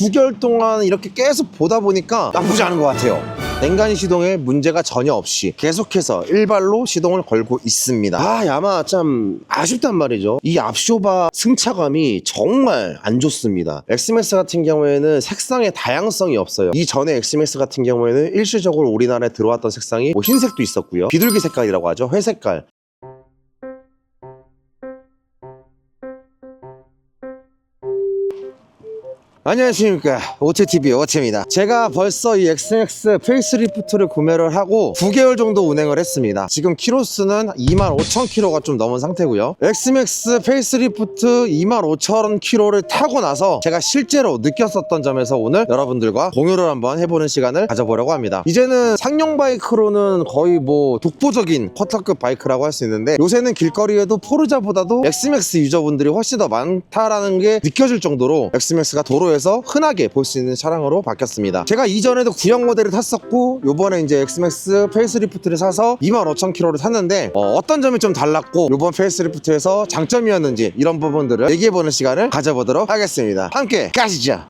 9개월 동안 이렇게 계속 보다 보니까 나쁘지 않은 것 같아요. 냉간 시동에 문제가 전혀 없이 계속해서 일발로 시동을 걸고 있습니다. 아, 야마 참 아쉽단 말이죠. 이 앞쇼바 승차감이 정말 안 좋습니다. 엑스맥스 같은 경우에는 색상의 다양성이 없어요. 이 전에 엑스맥스 같은 경우에는 일시적으로 우리나라에 들어왔던 색상이 뭐 흰색도 있었고요. 비둘기 색깔이라고 하죠. 회색깔. 안녕하십니까. 오체TV 오체입니다. 제가 벌써 이 XX 페이스리프트를 구매를 하고 9개월 정도 운행을 했습니다. 지금 키로수는 25,000km가 좀 넘은 상태고요. XMAX 페이스리프트 25,000km를 타고 나서 제가 실제로 느꼈었던 점에서 오늘 여러분들과 공유를 한번 해보는 시간을 가져보려고 합니다. 이제는 상용 바이크로는 거의 뭐 독보적인 쿼터급 바이크라고 할 수 있는데 요새는 길거리에도 포르자보다도 XMAX 유저분들이 훨씬 더 많다라는 게 느껴질 정도로 XMAX가 도로에 서 흔하게 볼 수 있는 차량으로 바뀌었습니다. 제가 이전에도 구형 모델을 탔었고 요번에 이제 엑스맥스 페이스리프트를 사서 25,000km를 탔는데 어, 떤 점이 좀 달랐고 요번 페이스리프트에서 장점이었는지 이런 부분들을 얘기해보는 시간을 가져보도록 하겠습니다. 함께 가시죠.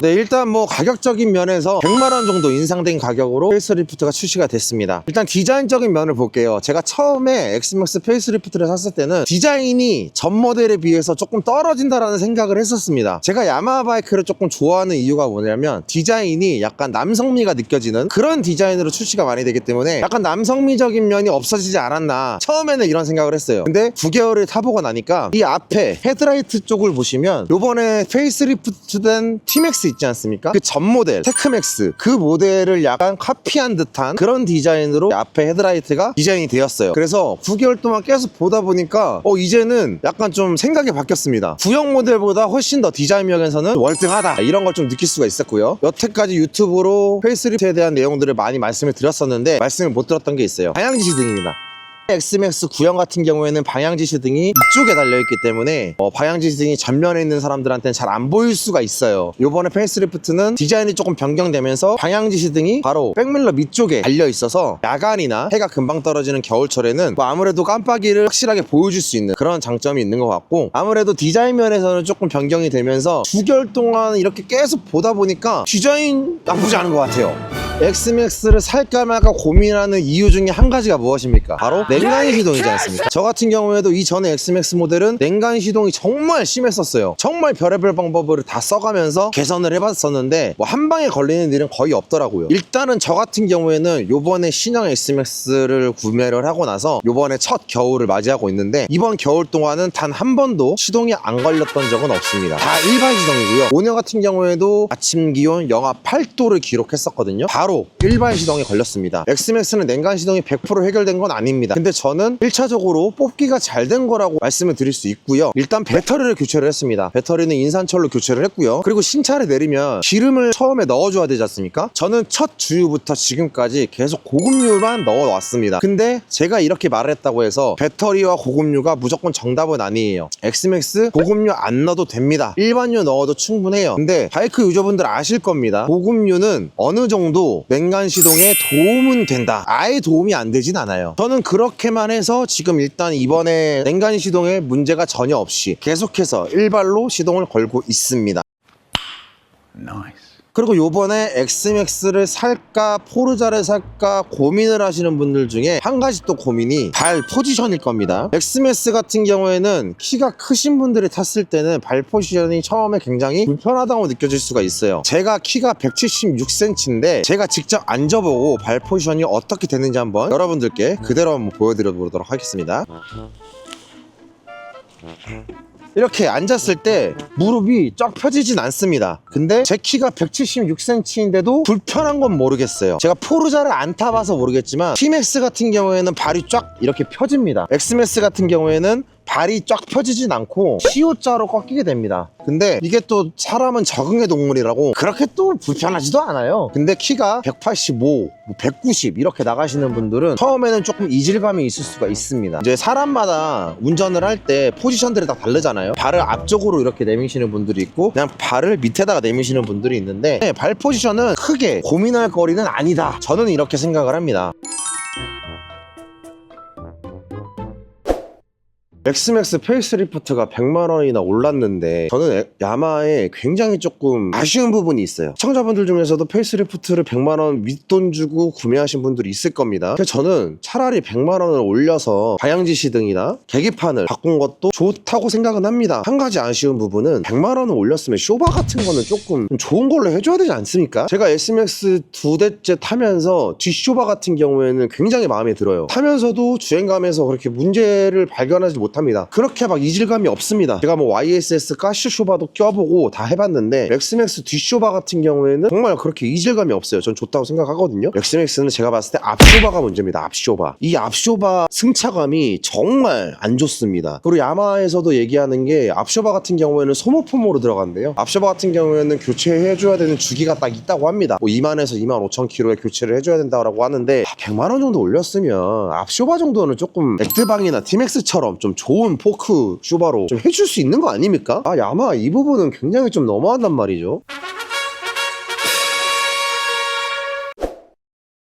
네, 일단 뭐 가격적인 면에서 100만 원 정도 인상된 가격으로 페이스리프트가 출시가 됐습니다. 일단 디자인적인 면을 볼게요. 제가 처음에 엑스맥스 페이스리프트를 샀을 때는 디자인이 전 모델에 비해서 조금 떨어진다라는 생각을 했었습니다. 제가 야마하 바이크를 조금 좋아하는 이유가 뭐냐면 디자인이 약간 남성미가 느껴지는 그런 디자인으로 출시가 많이 되기 때문에 약간 남성미적인 면이 없어지지 않았나 처음에는 이런 생각을 했어요. 근데 9개월을 타보고 나니까 이 앞에 헤드라이트 쪽을 보시면 요번에 페이스리프트된 티맥스 있지 않습니까? 그 전 모델 테크맥스 그 모델을 약간 카피한 듯한 그런 디자인으로 앞에 헤드라이트가 디자인이 되었어요. 그래서 9개월 동안 계속 보다 보니까 어 이제는 약간 좀 생각이 바뀌었습니다. 구형 모델보다 훨씬 더 디자인 면에서는 월등하다 이런 걸 좀 느낄 수가 있었고요. 여태까지 유튜브로 페이스리프트에 대한 내용들을 많이 말씀을 드렸었는데 말씀을 못 들었던 게 있어요. 방향지시 등입니다. 엑스맥스 구형 같은 경우에는 방향 지시 등이 이쪽에 달려있기 때문에 어, 방향 지시 등이 전면에 있는 사람들한테는 잘 안 보일 수가 있어요. 요번에 페이스리프트는 디자인이 조금 변경되면서 방향 지시 등이 바로 백밀러 밑쪽에 달려있어서 야간이나 해가 금방 떨어지는 겨울철에는 뭐 아무래도 깜빡이를 확실하게 보여줄 수 있는 그런 장점이 있는 것 같고 아무래도 디자인 면에서는 조금 변경이 되면서 9개월 동안 이렇게 계속 보다 보니까 디자인 나쁘지 않은 것 같아요 엑스맥스를 살까 말까 고민하는 이유 중에 한 가지가 무엇입니까? 바로 냉간 시동이지 않습니까? 저 같은 경우에도 이 전에 엑스맥스 모델은 냉간 시동이 정말 심했었어요. 정말 별의별 방법을 다 써가면서 개선을 해봤었는데 뭐 한 방에 걸리는 일은 거의 없더라고요. 일단은 저 같은 경우에는 요번에 신형 엑스맥스를 구매를 하고 나서 요번에 첫 겨울을 맞이하고 있는데 이번 겨울 동안은 단 한 번도 시동이 안 걸렸던 적은 없습니다. 다 일반 시동이고요. 오늘 같은 경우에도 아침 기온 영하 8도를 기록했었거든요. 바로 일반 시동에 걸렸습니다. 엑스맥스는 냉간 시동이 100% 해결된 건 아닙니다. 근데 저는 1차적으로 뽑기가 잘 된 거라고 말씀을 드릴 수 있고요. 일단 배터리를 교체를 했습니다. 배터리는 인산철로 교체를 했고요. 그리고 신차를 내리면 기름을 처음에 넣어줘야 되지 않습니까? 저는 첫 주유부터 지금까지 계속 고급류만 넣어왔습니다. 근데 제가 이렇게 말을 했다고 해서 배터리와 고급류가 무조건 정답은 아니에요. 엑스맥스 고급류 안 넣어도 됩니다. 일반유 넣어도 충분해요. 근데 바이크 유저분들 아실 겁니다. 고급류는 어느 정도 냉간 시동에 도움은 된다. 아예 도움이 안 되진 않아요. 저는 그렇게만 해서 지금 일단 이번에 냉간 시동에 문제가 전혀 없이 계속해서 일발로 시동을 걸고 있습니다. Nice. 그리고 요번에 엑스맥스를 살까 포르자를 살까 고민을 하시는 분들 중에 한 가지 또 고민이 발 포지션일 겁니다. 엑스맥스 같은 경우에는 키가 크신 분들이 탔을 때는 발 포지션이 처음에 굉장히 불편하다고 느껴질 수가 있어요. 제가 키가 176cm인데 제가 직접 앉아보고 발 포지션이 어떻게 되는지 한번 여러분들께 그대로 한번 보여드려 보도록 하겠습니다 이렇게 앉았을 때 무릎이 쫙 펴지진 않습니다. 근데 제 키가 176cm인데도 불편한 건 모르겠어요. 제가 포르자를 안 타봐서 모르겠지만 티맥스 같은 경우에는 발이 쫙 이렇게 펴집니다. 엑스맥스 같은 경우에는 발이 쫙 펴지진 않고 C오자로 꺾이게 됩니다. 근데 이게 또 사람은 적응의 동물이라고 그렇게 또 불편하지도 않아요. 근데 키가 185, 190 이렇게 나가시는 분들은 처음에는 조금 이질감이 있을 수가 있습니다. 이제 사람마다 운전을 할 때 포지션들이 다 다르잖아요. 발을 앞쪽으로 이렇게 내미시는 분들이 있고 그냥 발을 밑에다가 내미시는 분들이 있는데 네, 발 포지션은 크게 고민할 거리는 아니다. 저는 이렇게 생각을 합니다. 엑스맥스 페이스리프트가 100만 원이나 올랐는데 저는 에- 야마에 굉장히 조금 아쉬운 부분이 있어요. 시청자분들 중에서도 페이스리프트를 100만 원 윗돈 주고 구매하신 분들이 있을 겁니다. 그래서 저는 차라리 100만 원을 올려서 방향지 시등이나 계기판을 바꾼 것도 좋다고 생각은 합니다. 한 가지 아쉬운 부분은 100만 원을 올렸으면 쇼바 같은 거는 조금 좀 좋은 걸로 해줘야 되지 않습니까? 제가 SMX 두 대째 타면서 뒷쇼바 같은 경우에는 굉장히 마음에 들어요. 타면서도 주행감에서 그렇게 문제를 발견하지 못 합니다. 그렇게 막 이질감이 없습니다. 제가 뭐 YSS 가시 쇼바도 껴보고 다 해봤는데 엑스맥스 뒷쇼바 같은 경우에는 정말 그렇게 이질감이 없어요. 전 좋다고 생각하거든요. 엑스맥스는 제가 봤을 때 앞쇼바가 문제입니다. 앞쇼바. 이 앞쇼바 승차감이 정말 안 좋습니다. 그리고 야마에서도 얘기하는 게 앞쇼바 같은 경우에는 소모품으로 들어간대요. 앞쇼바 같은 경우에는 교체해줘야 되는 주기가 딱 있다고 합니다. 뭐 2만에서 2만 5천 킬로에 교체를 해줘야 된다고 하는데 100만 원 정도 올렸으면 앞쇼바 정도는 조금 액드방이나 티맥스처럼 좀 좋은 포크 쇼바로 좀 해줄 수 있는 거 아닙니까? 아 야마 이 부분은 굉장히 좀 너무한단 말이죠.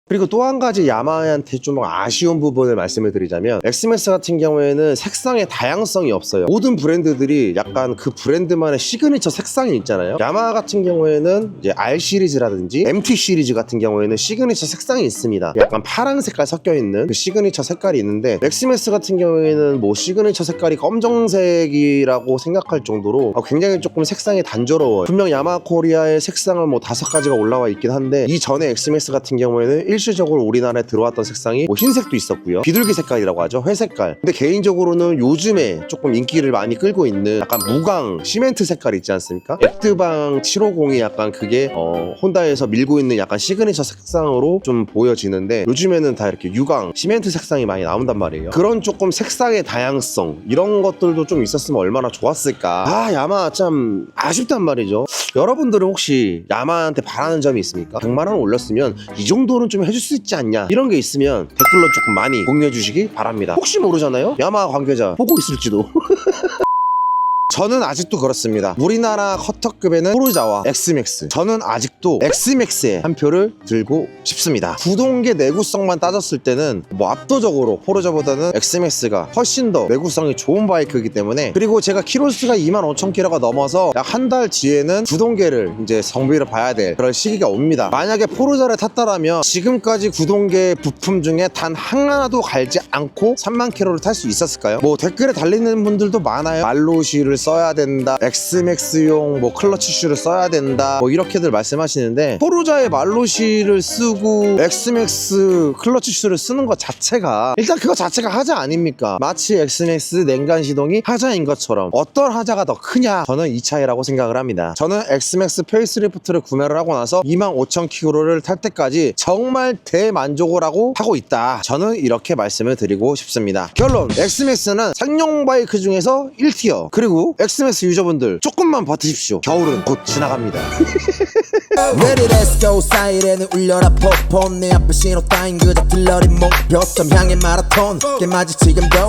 그리고 또 한 가지 야마한테 좀 아쉬운 부분을 말씀을 드리자면 엑스맥스 같은 경우에는 색상의 다양성이 없어요. 모든 브랜드들이 약간 그 브랜드만의 시그니처 색상이 있잖아요. 야마 같은 경우에는 이제 R 시리즈라든지 MT 시리즈 같은 경우에는 시그니처 색상이 있습니다. 약간 파란 색깔 섞여 있는 그 시그니처 색깔이 있는데 엑스맥스 같은 경우에는 뭐 시그니처 색깔이 검정색이라고 생각할 정도로 어, 굉장히 조금 색상이 단조로워요. 분명 야마 코리아의 색상은 뭐 다섯 가지가 올라와 있긴 한데 이 전에 엑스맥스 같은 경우에는 일시적으로 우리나라에 들어왔던 색상이 뭐 흰색도 있었고요. 비둘기 색깔이라고 하죠. 회색깔. 근데 개인적으로는 요즘에 조금 인기를 많이 끌고 있는 약간 무광 시멘트 색깔 있지 않습니까? 액드방 750이 약간 그게 어, 혼다에서 밀고 있는 약간 시그니처 색상으로 좀 보여지는데 요즘에는 다 이렇게 유광 시멘트 색상이 많이 나온단 말이에요. 그런 조금 색상의 다양성 이런 것들도 좀 있었으면 얼마나 좋았을까. 아 야마 참 아쉽단 말이죠 여러분들은 혹시 야마한테 바라는 점이 있습니까? 100만 원 올렸으면 이 정도는 좀 해줄 수 있지 않냐? 이런 게 있으면 댓글로 조금 많이 공유해 주시기 바랍니다. 혹시 모르잖아요? 야마 관계자 보고 있을지도 저는 아직도 그렇습니다. 우리나라 커터급에는 포르자와 엑스맥스. 저는 아직도 엑스맥스에 한 표를 들고 싶습니다. 구동계 내구성만 따졌을 때는 뭐 압도적으로 포르자보다는 엑스맥스가 훨씬 더 내구성이 좋은 바이크이기 때문에 그리고 제가 키로수가 25,000km가 넘어서 약 한 달 뒤에는 구동계를 이제 정비를 봐야 될 그런 시기가 옵니다. 만약에 포르자를 탔다라면 지금까지 구동계 부품 중에 단 하나도 갈지 않고 3만 킬로를 탈 수 있었을까요? 뭐 댓글에 달리는 분들도 많아요. 말로시를 써야 된다. 엑스맥스용 뭐 클러치 슈를 써야 된다. 뭐 이렇게들 말씀하시는데 포르자의 말로시를 쓰고 엑스맥스 클러치 슈를 쓰는 것 자체가 일단 그거 자체가 하자 아닙니까? 마치 엑스맥스 냉간 시동이 하자인 것처럼 어떤 하자가 더 크냐? 저는 이 차이라고 생각을 합니다. 저는 엑스맥스 페이스리프트를 구매를 하고 나서 25,000km를 탈 때까지 정말 대만족을 하고 하고 있다. 저는 이렇게 말씀을 드리고 싶습니다. 결론 엑스맥스는 상용 바이크 중에서 1티어 그리고 엑스맥스 유저분들 조금만 버티십시오. 겨울은 곧 지나갑니다. Ready let's go 사이렌을 울려라 폭포 내 앞에 신호 따윈 그저 들러리 목표 점 향해 마라톤 게맞지 지금도